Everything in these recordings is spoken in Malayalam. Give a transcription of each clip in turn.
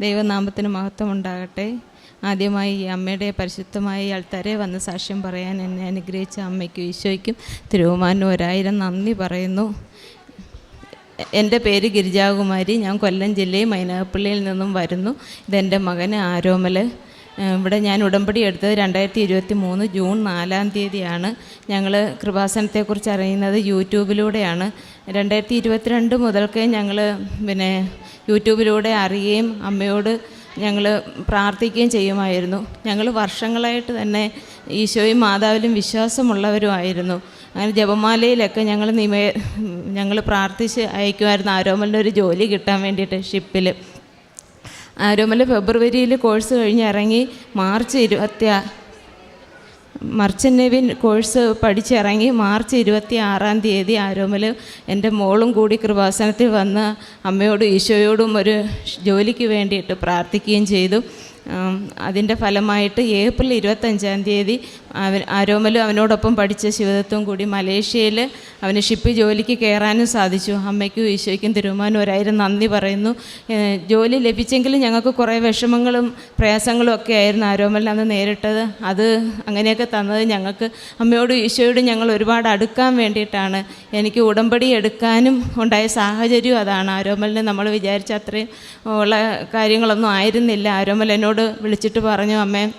ദൈവനാമത്തിന് മഹത്വം ഉണ്ടാകട്ടെ ആദ്യമായി ഈ അമ്മയുടെ പരിശുദ്ധമായ അൾത്തരെ വന്ന് സാക്ഷ്യം പറയാൻ എന്നെ അനുഗ്രഹിച്ച അമ്മയ്ക്കും ഈശോയ്ക്കും തിരുവമാനും ഒരായിരം നന്ദി പറയുന്നു. എന്റെ പേര് ഗിരിജാകുമാരി. ഞാൻ കൊല്ലം ജില്ലയിൽ മൈനാഗപ്പള്ളിയിൽ നിന്നും വരുന്നു. ഇതെന്റെ മകൻ ആരോമൽ ഇവിടെ ഞാൻ ഉടമ്പടി എടുത്തത് രണ്ടായിരത്തി ഇരുപത്തി മൂന്ന് ജൂൺ നാലാം തീയതിയാണ്. ഞങ്ങൾ കൃപാസനത്തെക്കുറിച്ച് അറിയുന്നത് യൂട്യൂബിലൂടെയാണ്. രണ്ടായിരത്തി ഇരുപത്തിരണ്ട് മുതൽക്കേ ഞങ്ങൾ പിന്നെ യൂട്യൂബിലൂടെ അറിയുകയും അമ്മയോട് ഞങ്ങൾ പ്രാർത്ഥിക്കുകയും ചെയ്യുമായിരുന്നു. ഞങ്ങൾ വർഷങ്ങളായിട്ട് തന്നെ ഈശോയും മാതാവിലും വിശ്വാസമുള്ളവരുമായിരുന്നു. അങ്ങനെ ജപമാലയിലൊക്കെ ഞങ്ങൾ നിമേ ഞങ്ങൾ പ്രാർത്ഥിച്ച് അയക്കുമായിരുന്നു. ആരോമലിന്റെ ഒരു ജോലി കിട്ടാൻ വേണ്ടിയിട്ട് ഷിപ്പിൽ ആരോമൽ ഫെബ്രുവരിയിൽ കോഴ്സ് കഴിഞ്ഞ് ഇറങ്ങി മാർച്ച് ഇരുപത്തി മർച്ചൻ നെവിൻ കോഴ്സ് പഠിച്ചിറങ്ങി മാർച്ച് ഇരുപത്തി ആറാം തീയതി ആരോമൽ എന്റെ മോളും കൂടി കൃപാസനത്തിൽ വന്ന് അമ്മയോടും ഈശോയോടും ഒരു ജോലിക്ക് വേണ്ടിയിട്ട് പ്രാർത്ഥിക്കുകയും ചെയ്തു. അതിന്റെ ഫലമായിട്ട് ഏപ്രിൽ ഇരുപത്തഞ്ചാം തീയതി അവൻ ആരോമലും അവനോടൊപ്പം പഠിച്ച ശിവദത്തും കൂടി മലേഷ്യയിൽ അവന് ഷിപ്പ് ജോലിക്ക് കയറാനും സാധിച്ചു. അമ്മയ്ക്കും ഈശോയ്ക്കും തിരുമാനും ഒരായിരം നന്ദി പറയുന്നു. ജോലി ലഭിച്ചെങ്കിലും ഞങ്ങൾക്ക് കുറേ വിഷമങ്ങളും പ്രയാസങ്ങളും ഒക്കെ ആയിരുന്നു ആരോമലിന് അന്ന് നേരിട്ടത്. അത് അങ്ങനെയൊക്കെ തന്നത് ഞങ്ങൾക്ക് അമ്മയോടും ഈശോയോടും ഞങ്ങൾ ഒരുപാട് അടുക്കാൻ വേണ്ടിയിട്ടാണ്. എനിക്ക് ഉടമ്പടി എടുക്കാനും ഉണ്ടായ സാഹചര്യം അതാണ്. ആരോമലിന് നമ്മൾ വിചാരിച്ച അത്രയും ഉള്ള കാര്യങ്ങളൊന്നും ആയിരുന്നില്ല. ആരോമൽ എന്നോട് വിളിച്ചിട്ട് പറഞ്ഞു അമ്മേ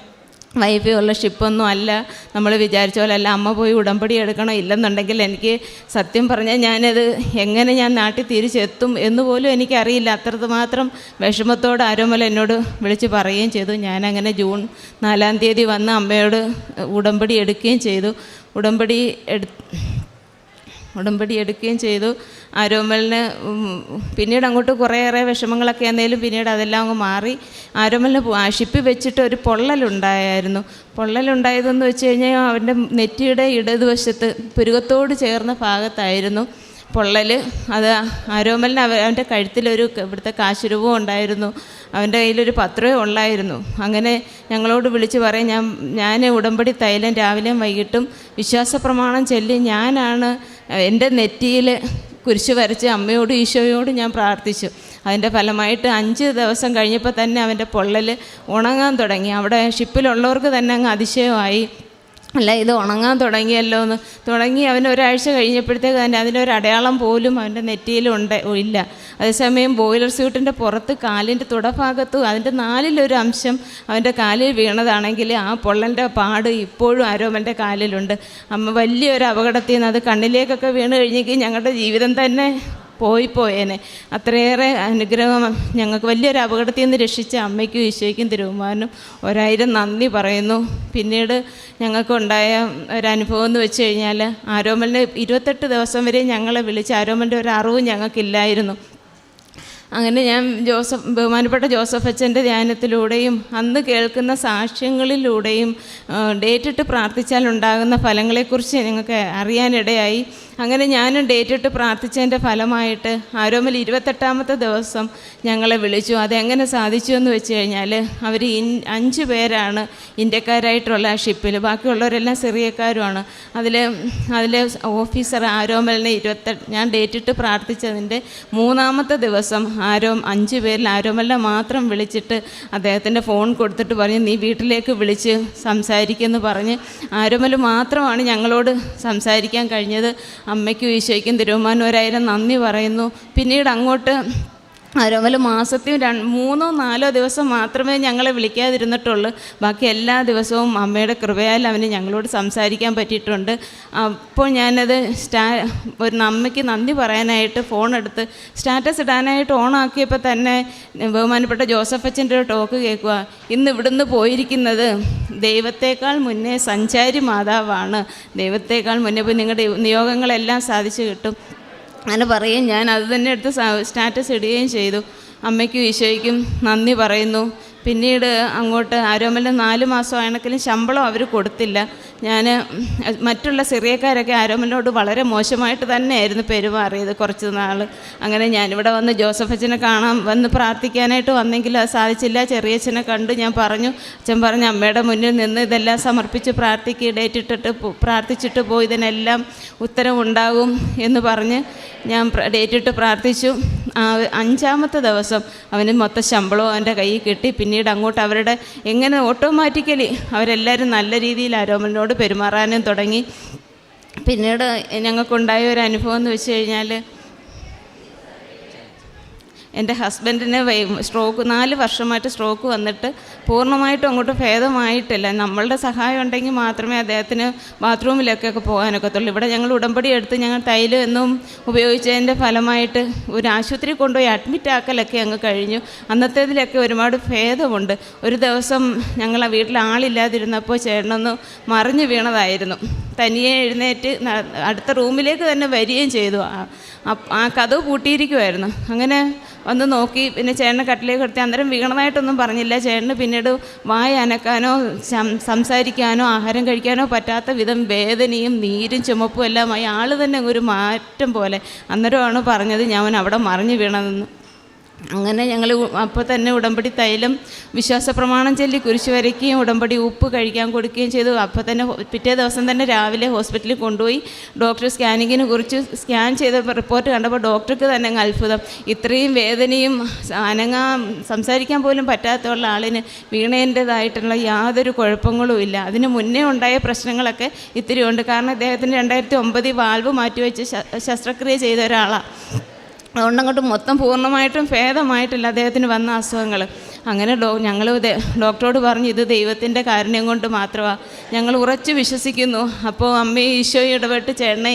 വൈഫ് ഉള്ള ഷിപ്പൊന്നും അല്ല. നമ്മൾ വിചാരിച്ച പോലെ അല്ല. അമ്മ പോയി ഉടമ്പടി എടുക്കണം ഇല്ലെന്നുണ്ടെങ്കിൽ എനിക്ക് സത്യം പറഞ്ഞാൽ ഞാനത് എങ്ങനെ ഞാൻ നാട്ടിൽ തിരിച്ചെത്തും എന്ന് പോലും എനിക്കറിയില്ല. അത്രമാത്രം വിഷമത്തോട് ആരോമല എന്നോട് വിളിച്ച് പറയുകയും ചെയ്തു. ഞാനങ്ങനെ ജൂൺ നാലാം തീയതി വന്ന് അമ്മയോട് ഉടമ്പടി എടുക്കുകയും ചെയ്തു. ഉടമ്പടി എടു ഉടമ്പടി എടുക്കുകയും ചെയ്തു. ആരോമലിന് പിന്നീട് അങ്ങോട്ട് കുറേയേറെ വിഷമങ്ങളൊക്കെ ആണെങ്കിലും പിന്നീട് അതെല്ലാം അങ്ങ് മാറി. ആരോമലിന് പോ- ആ വെച്ചിട്ട് ഒരു പൊള്ളലുണ്ടായിരുന്നു പൊള്ളലുണ്ടായതെന്ന് വെച്ച് കഴിഞ്ഞാൽ അവന്റെ നെറ്റിയുടെ ഇടതുവശത്ത് പുരുകത്തോട് ചേർന്ന ഭാഗത്തായിരുന്നു പൊള്ളൽ അത് ആരോമലിന് അവ അവന്റെ കഴുത്തിലൊരു ഇവിടുത്തെ കാശുരൂപം ഉണ്ടായിരുന്നു. അവന്റെ കയ്യിലൊരു പത്രവും ഉള്ളായിരുന്നു. അങ്ങനെ ഞങ്ങളോട് വിളിച്ച് പറയും ഞാൻ ഞാൻ ഉടമ്പടി തൈലം രാവിലെയും വൈകിട്ടും വിശ്വാസ പ്രമാണം ചൊല്ലി ഞാനാണ് എന്റെ നെറ്റിയിൽ കുരിശ് വരച്ച് അമ്മയോട് ഈശോയോട് ഞാൻ പ്രാർത്ഥിച്ചു. അതിന്റെ ഫലമായിട്ട് അഞ്ച് ദിവസം കഴിഞ്ഞപ്പോൾ തന്നെ അവന്റെ പൊള്ളൽ ഉണങ്ങാൻ തുടങ്ങി. അവിടെ ഷിപ്പിലുള്ളവർക്ക് തന്നെ അങ്ങ് അതിശയമായി. അല്ല ഇത് ഉണങ്ങാൻ തുടങ്ങിയല്ലോ എന്ന്. തുടങ്ങി അവൻ ഒരാഴ്ച കഴിഞ്ഞപ്പോഴത്തേക്ക് തന്നെ ഒരു അടയാളം പോലും അവന്റെ നെറ്റിയിലുണ്ട് ഇല്ല. അതേസമയം ബോയിലർ സ്യൂട്ടിന്റെ പുറത്ത് കാലിന്റെ തുടഭാഗത്തും അതിന്റെ നാലിലൊരു അംശം അവന്റെ കാലിൽ വീണതാണെങ്കിൽ ആ പൊള്ളന്റെ പാട് ഇപ്പോഴും ആരോമന്റെ കാലിലുണ്ട്. അമ്മ വലിയൊരു അപകടത്തിൽ നിന്ന് അത് കണ്ണിലേക്കൊക്കെ വീണ് കഴിഞ്ഞെങ്കിൽ ഞങ്ങളുടെ ജീവിതം തന്നെ പോയി പോയേനെ. അത്രയേറെ അനുഗ്രഹം ഞങ്ങൾക്ക് വലിയൊരു അപകടത്തിൽ നിന്ന് രക്ഷിച്ച അമ്മയ്ക്കും ഈശോയ്ക്കും തിരുവുമാനും ഒരായിരം നന്ദി പറയുന്നു. പിന്നീട് ഞങ്ങൾക്കുണ്ടായ ഒരനുഭവം എന്ന് വെച്ച് കഴിഞ്ഞാൽ ആരോമലിനെ ഇരുപത്തെട്ട് ദിവസം വരെ ഞങ്ങളെ വിളിച്ച് ആരോമലിന്റെ ഒരു അറിവും ഞങ്ങൾക്കില്ലായിരുന്നു. അങ്ങനെ ഞാൻ ജോസഫ് ബഹുമാനപ്പെട്ട ജോസഫ് അച്ഛന്റെ ധ്യാനത്തിലൂടെയും അന്ന് കേൾക്കുന്ന സാക്ഷ്യങ്ങളിലൂടെയും ഡേറ്റിട്ട് പ്രാർത്ഥിച്ചാൽ ഉണ്ടാകുന്ന ഫലങ്ങളെക്കുറിച്ച് ഞങ്ങൾക്ക് അറിയാനിടയായി. അങ്ങനെ ഞാനും ഡേറ്റിട്ട് പ്രാർത്ഥിച്ചതിന്റെ ഫലമായിട്ട് ആരോമൽ ഇരുപത്തെട്ടാമത്തെ ദിവസം ഞങ്ങളെ വിളിച്ചു. അതെങ്ങനെ സാധിച്ചു എന്ന് വെച്ച് കഴിഞ്ഞാൽ അവർ ഇൻ അഞ്ച് പേരാണ് ഇന്ത്യക്കാരായിട്ടുള്ള ആ ഷിപ്പിൽ ബാക്കിയുള്ളവരെല്ലാം സിറിയക്കാരുമാണ്. അതിൽ അതിൽ ഓഫീസർ ആരോമലിനെ ഇരുപത്തെ ഞാൻ ഡേറ്റിട്ട് പ്രാർത്ഥിച്ചതിന്റെ മൂന്നാമത്തെ ദിവസം ആരോ അഞ്ച് പേരിൽ ആരോമലിനെ മാത്രം വിളിച്ചിട്ട് അദ്ദേഹത്തിന്റെ ഫോൺ കൊടുത്തിട്ട് പറഞ്ഞ് നീ വീട്ടിലേക്ക് വിളിച്ച് സംസാരിക്കുമെന്ന് പറഞ്ഞ് ആരോമൽ മാത്രമാണ് ഞങ്ങളോട് സംസാരിക്കാൻ കഴിഞ്ഞത്. അമ്മയ്ക്കും ഈശോയ്ക്കും തിരുവമാനൂരായിരം നന്ദി പറയുന്നു. പിന്നീട് അങ്ങോട്ട് ആരോമൽ മാസത്തിൽ രണ്ട് മൂന്നോ നാലോ ദിവസം മാത്രമേ ഞങ്ങളെ വിളിക്കാതിരുന്നിട്ടുള്ളൂ. ബാക്കി എല്ലാ ദിവസവും അമ്മയുടെ കൃപയാൽ അവന് ഞങ്ങളോട് സംസാരിക്കാൻ പറ്റിയിട്ടുണ്ട്. അപ്പോൾ ഞാനത് സ്റ്റാ ഒരു അമ്മയ്ക്ക് നന്ദി പറയാനായിട്ട് ഫോൺ എടുത്ത് സ്റ്റാറ്റസ് ഇടാനായിട്ട് ഓണാക്കിയപ്പോൾ തന്നെ ബഹുമാനപ്പെട്ട ജോസഫ് അച്ഛന്റെ ടോക്ക് കേൾക്കുക. ഇന്ന് ഇവിടുന്ന് പോയിരിക്കുന്നത് ദൈവത്തേക്കാൾ മുന്നേ സഞ്ചാരി മാതാവാണ്. ദൈവത്തേക്കാൾ മുന്നേ പോയി നിങ്ങളുടെ നിയോഗങ്ങളെല്ലാം സാധിച്ചു കിട്ടും. അങ്ങനെ പറയും ഞാൻ അത് തന്നെ എടുത്ത് സ്റ്റാറ്റസ് ഇടുകയും ചെയ്തു. അമ്മയ്ക്കും ഈശോയ്ക്കും നന്ദി പറയുന്നു. പിന്നീട് അങ്ങോട്ട് ആരോമലിന് നാല് മാസം ആണെങ്കിലും ശമ്പളം അവർ കൊടുത്തില്ല. ഞാൻ മറ്റുള്ള സിറിയക്കാരൊക്കെ ആരോമലിനോട് വളരെ മോശമായിട്ട് തന്നെയായിരുന്നു പെരുമാറിയത് കുറച്ച് നാൾ അങ്ങനെ ഞാനിവിടെ വന്ന് ജോസഫ് അച്ഛനെ കാണാൻ വന്ന് പ്രാർത്ഥിക്കാനായിട്ട് വന്നെങ്കിലും അത് സാധിച്ചില്ല. ചെറിയച്ഛനെ കണ്ട്. ഞാൻ പറഞ്ഞു അച്ഛൻ പറഞ്ഞു അമ്മയുടെ മുന്നിൽ നിന്ന് ഇതെല്ലാം സമർപ്പിച്ച് പ്രാർത്ഥിക്കുക ഡേറ്റ് ഇട്ടിട്ട് പ്രാർത്ഥിച്ചിട്ട് പോയി ഇതിനെല്ലാം ഉത്തരം ഉണ്ടാകും എന്ന് പറഞ്ഞ് ഞാൻ ഡേറ്റിട്ട് പ്രാർത്ഥിച്ചു. അഞ്ചാമത്തെ ദിവസം അവന് മൊത്തം ശമ്പളവും അവന്റെ കയ്യിൽ കിട്ടി. പിന്നീട് അങ്ങോട്ട് അവരുടെ എങ്ങനെ ഓട്ടോമാറ്റിക്കലി അവരെല്ലാവരും നല്ല രീതിയിൽ ആരോമലിനോട് പെരുമാറാനും തുടങ്ങി. പിന്നീട് ഞങ്ങൾക്കുണ്ടായ ഒരു അനുഭവം എന്ന് വെച്ച് കഴിഞ്ഞാൽ എന്റെ ഹസ്ബൻഡിന് സ്ട്രോക്ക് നാല് വർഷമായിട്ട് സ്ട്രോക്ക് വന്നിട്ട് പൂർണമായിട്ടും അങ്ങോട്ട് ഭേദമായിട്ടില്ല. നമ്മളുടെ സഹായം ഉണ്ടെങ്കിൽ മാത്രമേ അദ്ദേഹത്തിന് ബാത്റൂമിലൊക്കെ പോകാനൊക്കത്തുള്ളൂ. ഇവിടെ ഞങ്ങൾ ഉടമ്പടി എടുത്ത് ഞങ്ങൾ തൈലം എന്നും ഉപയോഗിച്ചതിന്റെ ഫലമായിട്ട് ഒരു ആശുപത്രി കൊണ്ടുപോയി അഡ്മിറ്റ് ആക്കലൊക്കെ അങ്ങ് കഴിഞ്ഞു. അന്നത്തേതിലൊക്കെ ഒരുപാട് ഭേദമുണ്ട്. ഒരു ദിവസം ഞങ്ങൾ ആ വീട്ടിൽ ആളില്ലാതിരുന്നപ്പോൾ ചേട്ടനൊന്ന് മറിഞ്ഞു വീണതായിരുന്നു. തനിയെ എഴുന്നേറ്റ് അടുത്ത റൂമിലേക്ക് തന്നെ വരികയും ചെയ്തു. ആ- കഥ പൂട്ടിയിരിക്കുമായിരുന്നു അങ്ങനെ വന്ന് നോക്കി. പിന്നെ ചേട്ടനെ കട്ടിലേക്ക് എടുത്തി അന്നേരം വീണതായിട്ടൊന്നും പറഞ്ഞില്ല. ചേട്ടന് പിന്നീട് വായ അനക്കാനോ സംസാരിക്കാനോ ആഹാരം കഴിക്കാനോ പറ്റാത്ത വിധം വേദനയും നീരും ചുമപ്പും എല്ലാമായി ആൾ തന്നെ ഒരു മാറ്റം പോലെ അന്നേരമാണ് പറഞ്ഞത് ഞാൻ അവിടെ മറിഞ്ഞു വീണതെന്ന്. അങ്ങനെ ഞങ്ങൾ അപ്പോൾ തന്നെ ഉടമ്പടി തൈലം വിശ്വാസ പ്രമാണം ചൊല്ലി കുരിശ് വരയ്ക്കുകയും ഉടമ്പടി ഉപ്പ് കഴിക്കാൻ കൊടുക്കുകയും ചെയ്തു. അപ്പോൾ തന്നെ പിറ്റേ ദിവസം തന്നെ രാവിലെ ഹോസ്പിറ്റലിൽ കൊണ്ടുപോയി. ഡോക്ടർ സ്കാനിങ്ങിനെ കുറിച്ച് സ്കാൻ ചെയ്ത റിപ്പോർട്ട് കണ്ടപ്പോൾ ഡോക്ടർക്ക് തന്നെ അങ്ങ് അത്ഭുതം. ഇത്രയും വേദനയും അനങ്ങാ സംസാരിക്കാൻ പോലും പറ്റാത്തുള്ള ആളിന് വീണേന്റെതായിട്ടുള്ള യാതൊരു കുഴപ്പങ്ങളും ഇല്ല. അതിന് മുന്നേ ഉണ്ടായ പ്രശ്നങ്ങളൊക്കെ ഇത്തിരി ഉണ്ട് കാരണം അദ്ദേഹത്തിന് രണ്ടായിരത്തി ഒമ്പതിൽ വാൽവ് മാറ്റിവെച്ച് ശസ്ത്രക്രിയ ചെയ്ത ഒരാളാണ് അതുകൊണ്ട് അങ്ങോട്ട് മൊത്തം പൂർണമായിട്ടും ഭേദമായിട്ടില്ല അദ്ദേഹത്തിന് വന്ന അസുഖങ്ങൾ. അങ്ങനെ ഡോ ഞങ്ങൾ ഡോക്ടറോട് പറഞ്ഞു ഇത് ദൈവത്തിന്റെ കാരുണ്യം കൊണ്ട് മാത്രമാണ് ഞങ്ങൾ ഉറച്ചു വിശ്വസിക്കുന്നു. അപ്പോൾ അമ്മയും ഈശോയും ഇടപെട്ട് ചേട്ടനെ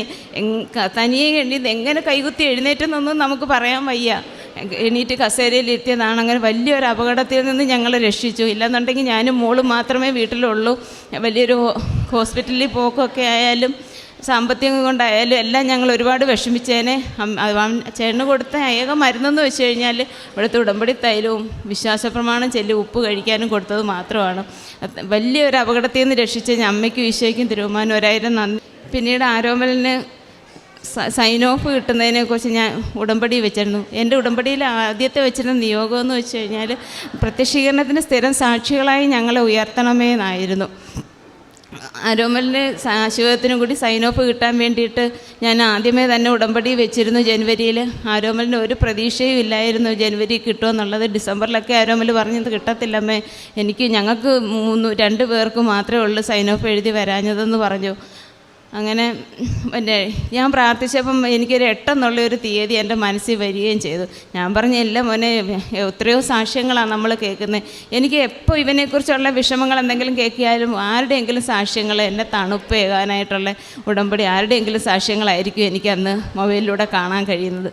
തനിയെ എണ്ണീത് എങ്ങനെ കൈകുത്തി എഴുന്നേറ്റെന്നൊന്നും നമുക്ക് പറയാൻ വയ്യ. എണീറ്റ് കസേരയിൽ എത്തിയതാണ് അങ്ങനെ വലിയൊരു അപകടത്തിൽ നിന്ന് ഞങ്ങൾ രക്ഷിച്ചു. ഇല്ലെന്നുണ്ടെങ്കിൽ ഞാനും മോളും മാത്രമേ വീട്ടിലുള്ളൂ. വലിയൊരു ഹോസ്പിറ്റലിൽ പോക്കൊക്കെ ആയാലും സാമ്പത്തികം കൊണ്ടായാലും എല്ലാം ഞങ്ങൾ ഒരുപാട് വിഷമിച്ചേനെ ചേട്ടന് കൊടുത്ത ഏക മരുന്നെന്ന് വെച്ച് കഴിഞ്ഞാൽ ഇവിടുത്തെ ഉടമ്പടി തൈലവും വിശ്വാസ പ്രമാണം ചെല്ലി ഉപ്പ് കഴിക്കാനും കൊടുത്തത് മാത്രമാണ്. വലിയൊരു അപകടത്തിൽ നിന്ന് രക്ഷിച്ച ഞാൻ അമ്മയ്ക്കും ഈശോയ്ക്കും തിരുവമാനും ഒരായിരം നന്ദി. പിന്നീട് ആരോമലിന് സൈൻ ഓഫ് കിട്ടുന്നതിനെ കിട്ടുന്നതിനെക്കുറിച്ച് ഞാൻ ഉടമ്പടി വെച്ചിരുന്നു. എന്റെ ഉടമ്പടിയിൽ ആദ്യത്തെ വെച്ചിരുന്ന നിയോഗം എന്ന് വെച്ച് കഴിഞ്ഞാൽ പ്രത്യക്ഷീകരണത്തിന് സ്ഥിരം സാക്ഷികളായി ഞങ്ങളെ ഉയർത്തണമേ എന്നായിരുന്നു അരോമലിന് ആശുപത്രിനും കൂടി സൈൻ ഓഫ് കിട്ടാൻ വേണ്ടിയിട്ട് ഞാൻ ആദ്യമേ തന്നെ ഉടമ്പടി വെച്ചിരുന്നു ജനുവരിയിൽ ആരോമലിന് ഒരു പ്രതീക്ഷയും ഇല്ലായിരുന്നു ജനുവരി കിട്ടുമെന്നുള്ളത്. ഡിസംബറിലൊക്കെ ആരോമൽ പറഞ്ഞത് കിട്ടത്തില്ലമ്മേ. എനിക്ക് ഞങ്ങൾക്ക് മൂന്ന് രണ്ട് പേർക്ക് മാത്രമേ ഉള്ളൂ സൈൻ ഓഫ് എഴുതി വരാഞ്ഞതെന്ന് പറഞ്ഞു. അങ്ങനെ എന്റെ ഞാൻ പ്രാർത്ഥിച്ചപ്പം എനിക്കൊരു എട്ടെന്നുള്ള ഒരു തീയതി എന്റെ മനസ്സിൽ വരികയും ചെയ്തു. ഞാൻ പറഞ്ഞ എല്ലാം മോനെ എത്രയോ സാക്ഷ്യങ്ങളാണ് നമ്മൾ കേൾക്കുന്നത് എനിക്ക് എപ്പോൾ ഇവനെക്കുറിച്ചുള്ള വിഷമങ്ങൾ എന്തെങ്കിലും കേൾക്കിയാലും ആരുടെയെങ്കിലും സാക്ഷ്യങ്ങൾ എന്നെ തണുപ്പേകാനായിട്ടുള്ള ഉടമ്പടി ആരുടെയെങ്കിലും സാക്ഷ്യങ്ങളായിരിക്കും എനിക്ക് അന്ന് മൊബൈലിലൂടെ കാണാൻ കഴിയുന്നത്.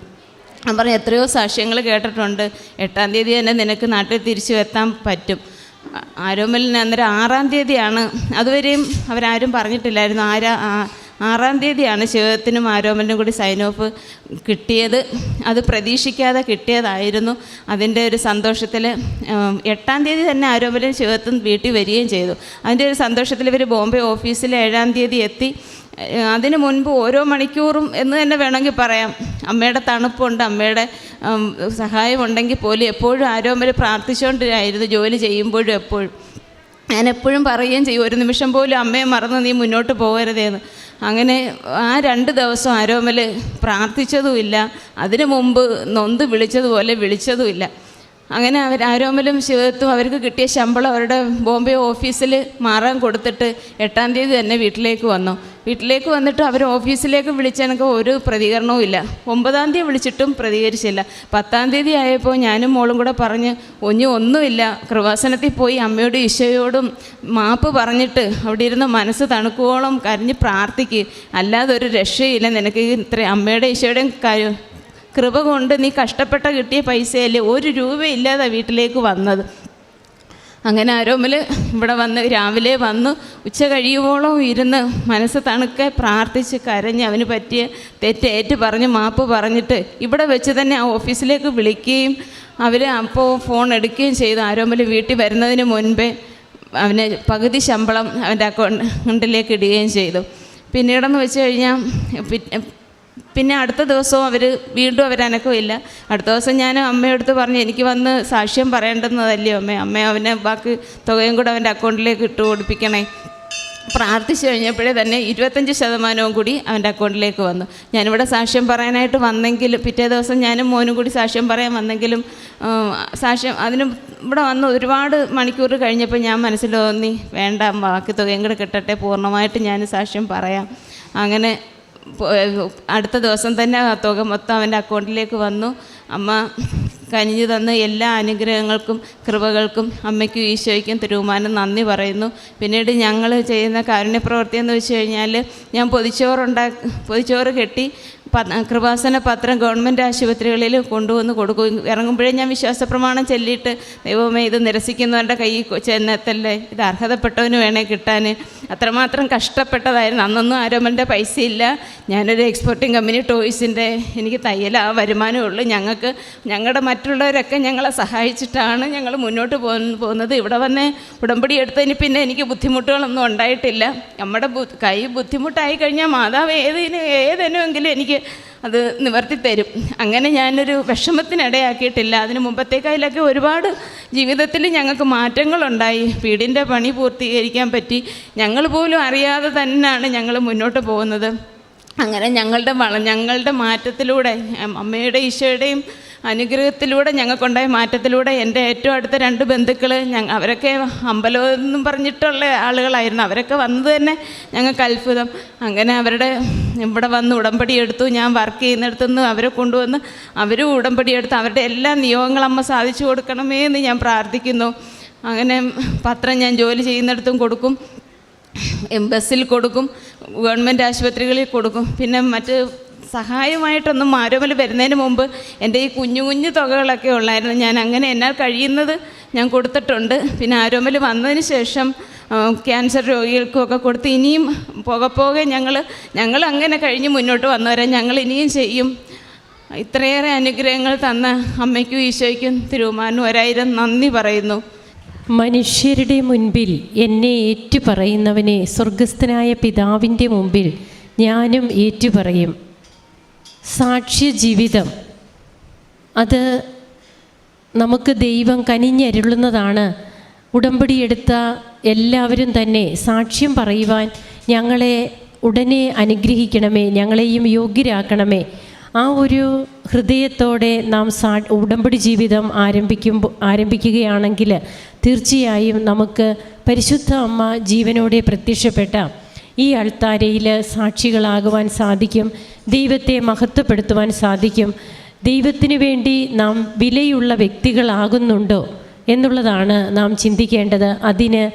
ഞാൻ പറഞ്ഞു എത്രയോ സാക്ഷ്യങ്ങൾ കേട്ടിട്ടുണ്ട്. എട്ടാം തീയതി തന്നെ നിനക്ക് നാട്ടിൽ തിരിച്ചു എത്താൻ പറ്റും. ആരോമലിന് അന്നേരം ആറാം തീയതിയാണ്. അതുവരെയും അവരാരും പറഞ്ഞിട്ടില്ലായിരുന്നു. ആരാ ആറാം തീയതിയാണ് ശിവത്തിനും ആരോമലിനും കൂടി സൈൻ ഓഫ് കിട്ടിയത്. അത് പ്രതീക്ഷിക്കാതെ കിട്ടിയതായിരുന്നു. അതിന്റെ ഒരു സന്തോഷത്തിൽ എട്ടാം തീയതി തന്നെ ആരോമലും ശിവത്തും വീട്ടിൽ വരികയും ചെയ്തു. അതിന്റെ ഒരു സന്തോഷത്തിൽ ഇവർ ബോംബെ ഓഫീസിൽ ഏഴാം തീയതി എത്തി. അതിന് മുൻപ് ഓരോ മണിക്കൂറും എന്ന് തന്നെ വേണമെങ്കിൽ പറയാം. അമ്മയുടെ തണുപ്പുണ്ട് അമ്മയുടെ സഹായമുണ്ടെങ്കിൽ പോലും എപ്പോഴും ആരോമൽ പ്രാർത്ഥിച്ചുകൊണ്ടിരുന്നു ജോലി ചെയ്യുമ്പോഴും എപ്പോഴും. ഞാൻ എപ്പോഴും പറയുകയും ചെയ്യും ഒരു നിമിഷം പോലും അമ്മയെ മറന്ന് നീ മുന്നോട്ട് പോകരുതേന്ന്. അങ്ങനെ ആ രണ്ട് ദിവസം ആരോമൽ പ്രാർത്ഥിച്ചതുമില്ല അതിനു മുമ്പ് നൊന്ത് വിളിച്ചതുപോലെ വിളിച്ചതുമില്ല. അങ്ങനെ അവർ ആരോമലും ശിവദത്തും അവർക്ക് കിട്ടിയ ശമ്പളം അവരുടെ ബോംബെ ഓഫീസിൽ മാറാൻ കൊടുത്തിട്ട് എട്ടാം തീയതി തന്നെ വീട്ടിലേക്ക് വന്നു. വീട്ടിലേക്ക് വന്നിട്ട് അവർ ഓഫീസിലേക്ക് വിളിച്ചെനക്ക് ഒരു പ്രതികരണവും ഇല്ല. ഒമ്പതാം തീയതി വിളിച്ചിട്ടും പ്രതികരിച്ചില്ല. പത്താം തീയതി ആയപ്പോൾ ഞാനും മോളും കൂടെ പറഞ്ഞ് ഒഞ്ഞു ഒന്നുമില്ല. കൃപാസനത്തിൽ പോയി അമ്മയോടും ഈശോയോടും മാപ്പ് പറഞ്ഞിട്ട് അവിടെ ഇരുന്ന് മനസ്സ് തണുക്കുവോളം കരഞ്ഞ് പ്രാർത്ഥിക്കുക അല്ലാതെ ഒരു രക്ഷയില്ല. നിനക്ക് ഇത്ര അമ്മയുടെ ഈശോയുടെയും കൃപ കൊണ്ട് നീ കഷ്ടപ്പെട്ട കിട്ടിയ പൈസയല്ലേ? ഒരു രൂപയില്ലാതെ വീട്ടിലേക്ക് വന്നത്. അങ്ങനെ ആരോമൽ ഇവിടെ വന്ന് രാവിലെ വന്നു. ഉച്ച കഴിയുവോളം ഇരുന്ന് മനസ്സ് തണുക്കെ പ്രാർത്ഥിച്ച് കരഞ്ഞ് അവന് പറ്റിയ തെറ്റേറ്റ് പറഞ്ഞ് മാപ്പ് പറഞ്ഞിട്ട് ഇവിടെ വെച്ച് തന്നെ ആ ഓഫീസിലേക്ക് വിളിക്കുകയും അവർ അപ്പോൾ ഫോൺ എടുക്കുകയും ചെയ്തു. ആരോമൽ വീട്ടിൽ വരുന്നതിന് മുൻപേ അവന് പകുതി ശമ്പളം അവന്റെ അക്കൗണ്ടിലേക്ക് ഇടുകയും ചെയ്തു. പിന്നീടെന്ന് വെച്ച് കഴിഞ്ഞാൽ പിന്നെ അടുത്ത ദിവസവും അവർ വീണ്ടും അവരനക്കമില്ല അടുത്ത ദിവസം ഞാൻ അമ്മയടുത്ത് പറഞ്ഞു എനിക്ക് വന്ന് സാക്ഷ്യം പറയേണ്ടുന്നതല്ലേ അമ്മ. അമ്മ അവനെ ബാക്കി തുകയും കൂടെ അവന്റെ അക്കൗണ്ടിലേക്ക് ഇട്ട് കൊടുപ്പിക്കണേ. പ്രാർത്ഥിച്ചു കഴിഞ്ഞപ്പോഴേ തന്നെ ഇരുപത്തഞ്ച് ശതമാനവും കൂടി അവന്റെ അക്കൗണ്ടിലേക്ക് വന്നു. ഞാനിവിടെ സാക്ഷ്യം പറയാനായിട്ട് വന്നെങ്കിലും പിറ്റേ ദിവസം ഞാനും മോനും കൂടി സാക്ഷ്യം പറയാൻ വന്നെങ്കിലും സാക്ഷ്യം അതിന് ഇവിടെ വന്ന് ഒരുപാട് മണിക്കൂർ കഴിഞ്ഞപ്പോൾ ഞാൻ മനസ്സിൽ തോന്നി വേണ്ട ബാക്കി തുകയും കൂടെ കിട്ടട്ടെ പൂർണമായിട്ട് ഞാൻ സാക്ഷ്യം പറയാം. അങ്ങനെ അടുത്ത ദിവസം തന്നെ ആ തുക മൊത്തം അവന്റെ അക്കൗണ്ടിലേക്ക് വന്നു. അമ്മ കനിഞ്ഞു തന്ന എല്ലാ അനുഗ്രഹങ്ങൾക്കും കൃപകൾക്കും അമ്മയ്ക്കും ഈശോയ്ക്കും തിരുമാനം നന്ദി പറയുന്നു. പിന്നീട് ഞങ്ങൾ ചെയ്യുന്ന കാരുണ്യപ്രവർത്തി എന്ന് വെച്ച് കഴിഞ്ഞാൽ ഞാൻ പൊതിച്ചോറുണ്ടാ പൊതിച്ചോറ് കെട്ടി കൃപാസന പത്രം ഗവൺമെന്റ് ആശുപത്രികളിൽ കൊണ്ടുവന്ന് കൊടുക്കും. ഇറങ്ങുമ്പോഴേ ഞാൻ വിശ്വാസ പ്രമാണം ചൊല്ലിയിട്ട് ദൈവമേ ഇത് നിരസിക്കുന്നവരുടെ കൊ- ചെന്നെത്തല്ലേ? ഇത് അർഹതപ്പെട്ടവന് വേണേ കിട്ടാൻ. അത്രമാത്രം കഷ്ടപ്പെട്ടതായിരുന്നു. അന്നൊന്നും ആരോമലിന്റെ പൈസ ഇല്ല. ഞാനൊരു എക്സ്പോർട്ടിങ് കമ്പനി ടോയ്സിന്റെ എനിക്ക് തയ്യൽ ആ വരുമാനമേ ഉള്ളൂ. ഞങ്ങൾക്ക് ഞങ്ങളുടെ മറ്റുള്ളവരൊക്കെ ഞങ്ങളെ സഹായിച്ചിട്ടാണ് ഞങ്ങൾ മുന്നോട്ട് പോകുന്ന പോകുന്നത്. ഇവിടെ വന്ന് ഉടമ്പടി എടുത്തതിന് പിന്നെ എനിക്ക് ബുദ്ധിമുട്ടുകളൊന്നും ഉണ്ടായിട്ടില്ല. നമ്മുടെ കൈ ബുദ്ധിമുട്ടായി കഴിഞ്ഞാൽ മാതാവ് ഏതിനും ഏതിനുമെങ്കിലും എനിക്ക് അത് നിവർത്തി തരും അങ്ങനെ ഞാനൊരു വിഷമത്തിനിടയാക്കിയിട്ടില്ല. അതിന് മുമ്പത്തേക്കായാലൊക്കെ ഒരുപാട് ജീവിതത്തിൽ ഞങ്ങൾക്ക് മാറ്റങ്ങളുണ്ടായി. വീടിന്റെ പണി പൂർത്തീകരിക്കാൻ പറ്റി. ഞങ്ങൾ പോലും അറിയാതെ തന്നെയാണ് ഞങ്ങൾ മുന്നോട്ട് പോകുന്നത്. അങ്ങനെ ഞങ്ങളുടെ വള ഞങ്ങളുടെ മാറ്റത്തിലൂടെ അമ്മയുടെ ഈശോയുടെയും അനുഗ്രഹത്തിലൂടെ ഞങ്ങൾക്കുണ്ടായ മാറ്റത്തിലൂടെ എന്റെ ഏറ്റവും അടുത്ത രണ്ട് ബന്ധുക്കൾ ഞങ്ങൾ അവരൊക്കെ അമ്പലം എന്നും പറഞ്ഞിട്ടുള്ള ആളുകളായിരുന്നു. അവരൊക്കെ വന്നത് തന്നെ ഞങ്ങൾക്ക് അത്ഭുതം. അങ്ങനെ അവരുടെ ഇവിടെ വന്ന് ഉടമ്പടി എടുത്തു. ഞാൻ വർക്ക് ചെയ്യുന്നിടത്തുനിന്ന് അവരെ കൊണ്ടുവന്ന് അവരും ഉടമ്പടി എടുത്ത് അവരുടെ എല്ലാ നിയോഗങ്ങളും അമ്മ സാധിച്ചു കൊടുക്കണമേ എന്ന് ഞാൻ പ്രാർത്ഥിക്കുന്നു. അങ്ങനെ പത്രം ഞാൻ ജോലി ചെയ്യുന്നിടത്തും കൊടുക്കും. ബസ്സിൽ കൊടുക്കും. ഗവൺമെന്റ് ആശുപത്രികളിൽ കൊടുക്കും. പിന്നെ മറ്റ് സഹായമായിട്ടൊന്നും ആരോമൽ വരുന്നതിന് മുമ്പ് എന്റെ ഈ കുഞ്ഞു കുഞ്ഞു തുകകളൊക്കെ ഉള്ളായിരുന്നു. ഞാൻ അങ്ങനെ എന്നാൽ കഴിയുന്നത് ഞാൻ കൊടുത്തിട്ടുണ്ട്. പിന്നെ ആരോമൽ വന്നതിന് ശേഷം ക്യാൻസർ രോഗികൾക്കുമൊക്കെ കൊടുത്ത് ഇനിയും പോകെ പോകെ ഞങ്ങൾ ഞങ്ങൾ അങ്ങനെ കഴിഞ്ഞ് മുന്നോട്ട് വന്നവരാൻ ഞങ്ങൾ ഇനിയും ചെയ്യും. ഇത്രയേറെ അനുഗ്രഹങ്ങൾ തന്ന അമ്മയ്ക്കും ഈശോയ്ക്കും തിരുമാനും ഒരായിരം നന്ദി പറയുന്നു. മനുഷ്യരുടെ മുൻപിൽ എന്നെ ഏറ്റുപറയുന്നവനെ സ്വർഗസ്ഥനായ പിതാവിന്റെ മുമ്പിൽ ഞാനും ഏറ്റുപറയും. സാക്ഷ്യ ജീവിതം അത് നമുക്ക് ദൈവം കനിഞ്ഞരുളുന്നതാണ്. ഉടമ്പടിയെടുത്ത എല്ലാവരും തന്നെ സാക്ഷ്യം പറയുവാൻ ഞങ്ങളെ ഉടനെ അനുഗ്രഹിക്കണമേ ഞങ്ങളെയും യോഗ്യരാക്കണമേ. ആ ഒരു ഹൃദയത്തോടെ നാം സാ ഉടമ്പടി ജീവിതം ആരംഭിക്കുമ്പോൾ ആരംഭിക്കുകയാണെങ്കിൽ തീർച്ചയായും നമുക്ക് പരിശുദ്ധ അമ്മ ജീവനോടെ പ്രത്യക്ഷപ്പെട്ട ഈ അൾത്താരയിൽ സാക്ഷികളാകുവാൻ സാധിക്കും. ദൈവത്തെ മഹത്വപ്പെടുത്തുവാൻ സാധിക്കും. ദൈവത്തിന് വേണ്ടി നാം വിലയുള്ള വ്യക്തികളാകുന്നുണ്ടോ എന്നുള്ളതാണ് നാം ചിന്തിക്കേണ്ടത്. അതിന്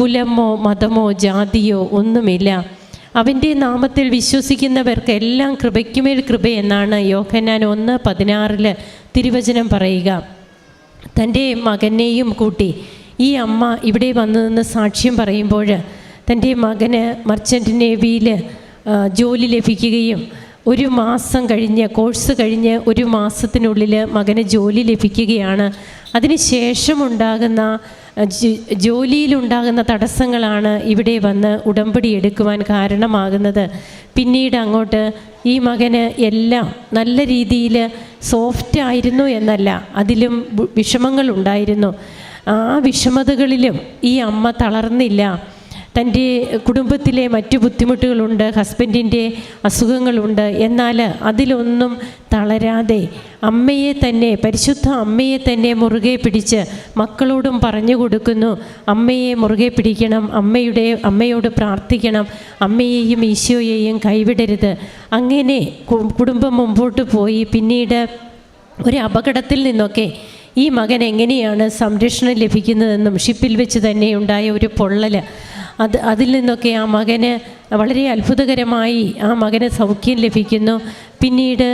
കുലമോ മതമോ ജാതിയോ ഒന്നുമില്ല. അവന്റെ നാമത്തിൽ വിശ്വസിക്കുന്നവർക്കെല്ലാം കൃപയ്ക്കുമേൽ കൃപ എന്നാണ് യോഹന്നാൻ ഒന്ന് പതിനാറിൽ തിരുവചനം പറയുക. തന്റെ മകനെയും കൂട്ടി ഈ അമ്മ ഇവിടെ വന്നു നിന്ന് സാക്ഷ്യം പറയുമ്പോൾ തന്റെ മകന് മർച്ചന്റ് നേവിയിൽ ജോലി ലഭിക്കുകയും ഒരു മാസം കഴിഞ്ഞ് കോഴ്സ് കഴിഞ്ഞ് ഒരു മാസത്തിനുള്ളിൽ മകന് ജോലി ലഭിക്കുകയാണ്. അതിന് ശേഷമുണ്ടാകുന്ന ജ- ജോലിയിലുണ്ടാകുന്ന തടസ്സങ്ങളാണ് ഇവിടെ വന്ന് ഉടമ്പടി എടുക്കുവാൻ കാരണമാകുന്നത്. പിന്നീട് അങ്ങോട്ട് ഈ മകന് എല്ലാം നല്ല രീതിയിൽ സോഫ്റ്റ് ആയിരുന്നു എന്നല്ല അതിലും വിഷമങ്ങളുണ്ടായിരുന്നു. ആ വിഷമതകളിലും ഈ അമ്മ തളർന്നില്ല. തന്റെ കുടുംബത്തിലെ മറ്റു ബുദ്ധിമുട്ടുകളുണ്ട് ഹസ്ബൻഡിന്റെ അസുഖങ്ങളുണ്ട്. എന്നാൽ അതിലൊന്നും തളരാതെ അമ്മയെ തന്നെ പരിശുദ്ധ അമ്മയെ തന്നെ മുറുകെ പിടിച്ച് മക്കളോടും പറഞ്ഞു കൊടുക്കുന്നു. അമ്മയെ മുറുകെ പിടിക്കണം അമ്മയുടെ അമ്മയോട് പ്രാർത്ഥിക്കണം. അമ്മയെയും ഈശോയെയും കൈവിടരുത്. അങ്ങനെ കുടുംബം മുമ്പോട്ട് പോയി. പിന്നീട് ഒരു അപകടത്തിൽ നിന്നൊക്കെ ഈ മകൻ എങ്ങനെയാണ് സംരക്ഷണം ലഭിക്കുന്നതെന്നും ഷിപ്പിൽ വെച്ച് തന്നെ ഉണ്ടായ ഒരു പൊള്ളൽ അത് അതിൽ നിന്നൊക്കെ ആ മകന് വളരെ അത്ഭുതകരമായി ആ മകന് സൗഖ്യം ലഭിക്കുന്നു. പിന്നീട്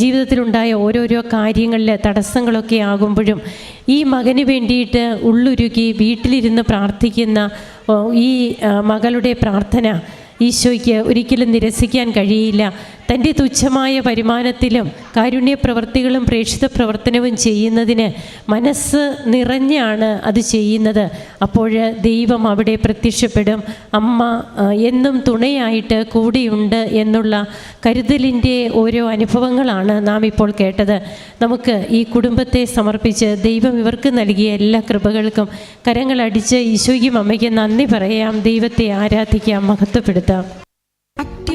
ജീവിതത്തിലുണ്ടായ ഓരോരോ കാര്യങ്ങളിൽ തടസ്സങ്ങളൊക്കെ ആകുമ്പോഴും ഈ മകന് വേണ്ടിയിട്ട് ഉള്ളുരുക്കി വീട്ടിലിരുന്ന് പ്രാർത്ഥിക്കുന്ന ഈ മകളുടെ പ്രാർത്ഥന ഈശോയ്ക്ക് ഒരിക്കലും നിരസിക്കാൻ കഴിയില്ല. തന്റെ തുച്ഛമായ വരുമാനത്തിലും കാരുണ്യ പ്രവർത്തികളും പ്രേക്ഷിത പ്രവർത്തനവും ചെയ്യുന്നതിന് മനസ്സ് നിറഞ്ഞാണ് അത് ചെയ്യുന്നത്. അപ്പോൾ ദൈവം അവിടെ പ്രത്യക്ഷപ്പെടും. അമ്മ എന്നും തുണയായിട്ട് കൂടിയുണ്ട് എന്നുള്ള കരുതലിന്റെ ഓരോ അനുഭവങ്ങളാണ് നാം ഇപ്പോൾ കേട്ടത്. നമുക്ക് ഈ കുടുംബത്തെ സമർപ്പിച്ച് ദൈവം ഇവർക്ക് നൽകിയ എല്ലാ കൃപകൾക്കും കരങ്ങളടിച്ച് ഈശോയ്ക്കും അമ്മയ്ക്ക് നന്ദി പറയാം. ദൈവത്തെ ആരാധിക്കാം മഹത്വപ്പെടുത്താം.